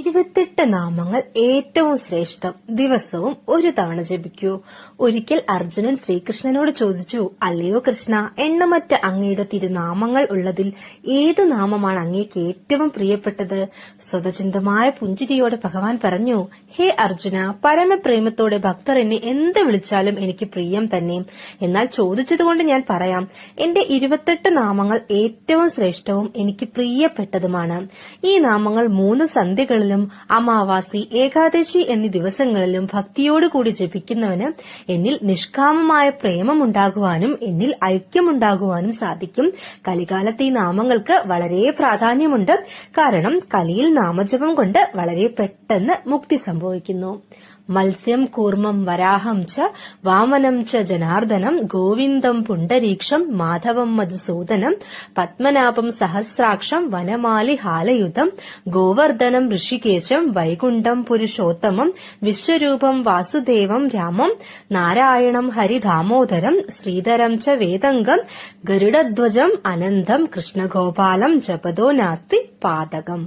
ഇരുപത്തെട്ട് നാമങ്ങൾ ഏറ്റവും ശ്രേഷ്ഠം. ദിവസവും ഒരു തവണ ജപിക്കൂ. ഒരിക്കൽ അർജുനൻ ശ്രീകൃഷ്ണനോട് ചോദിച്ചു അല്ലയോ കൃഷ്ണ എണ്ണമറ്റ അങ്ങയുടെ തിരുനാമങ്ങൾ ഉള്ളതിൽ ഏത് നാമമാണ് അങ്ങേക്ക് ഏറ്റവും പ്രിയപ്പെട്ടത്? സ്വതചിന്തമായ പുഞ്ചിരിയോടെ ഭഗവാൻ പറഞ്ഞു ഹേ അർജുന പരമപ്രേമത്തോടെ ഭക്തർ എന്നെ എന്ത് വിളിച്ചാലും എനിക്ക് പ്രിയം തന്നെ. എന്നാൽ ചോദിച്ചതുകൊണ്ട് ഞാൻ പറയാം എന്റെ ഇരുപത്തെട്ട് നാമങ്ങൾ ഏറ്റവും ശ്രേഷ്ഠവും എനിക്ക് പ്രിയപ്പെട്ടതുമാണ്. ഈ നാമങ്ങൾ മൂന്ന് സന്ധ്യകളിലും അമാവാസി ഏകാദശി എന്നീ ദിവസങ്ങളിലും ഭക്തിയോടുകൂടി ജപിക്കുന്നവന് എന്നിൽ നിഷ്കാമമായ പ്രേമമുണ്ടാകുവാനും എന്നിൽ ഐക്യമുണ്ടാകുവാനും സാധിക്കും. കലികാലത്ത് ഈ നാമങ്ങൾക്ക് വളരെ പ്രാധാന്യമുണ്ട്. കാരണം കലിയിൽ നാമജപം കൊണ്ട് വളരെ പെട്ടെന്ന് മുക്തി സംഭവിക്കുന്നു. മത്സ്യം കൂർമ്മം വരാഹം ച വാമനം ച ജനാർദ്ദനം ഗോവിന്ദം പുണ്ടരീക്ഷം മാധവം മധുസൂദനം പത്മനാഭം സഹസ്രാക്ഷം വനമാലി ഹാലയുധം ഗോവർദ്ധനം ഋഷികേശം വൈകുണ്ഠം പുരുഷോത്തമം വിശ്വരൂപം വാസുദേവം രാമം നാരായണം ഹരിദാമോദരം ശ്രീധരം ച വേദംഗം ഗരുഡധ്വജം അനന്തം കൃഷ്ണഗോപാലം ജപദോ നാസ്തി പാതകം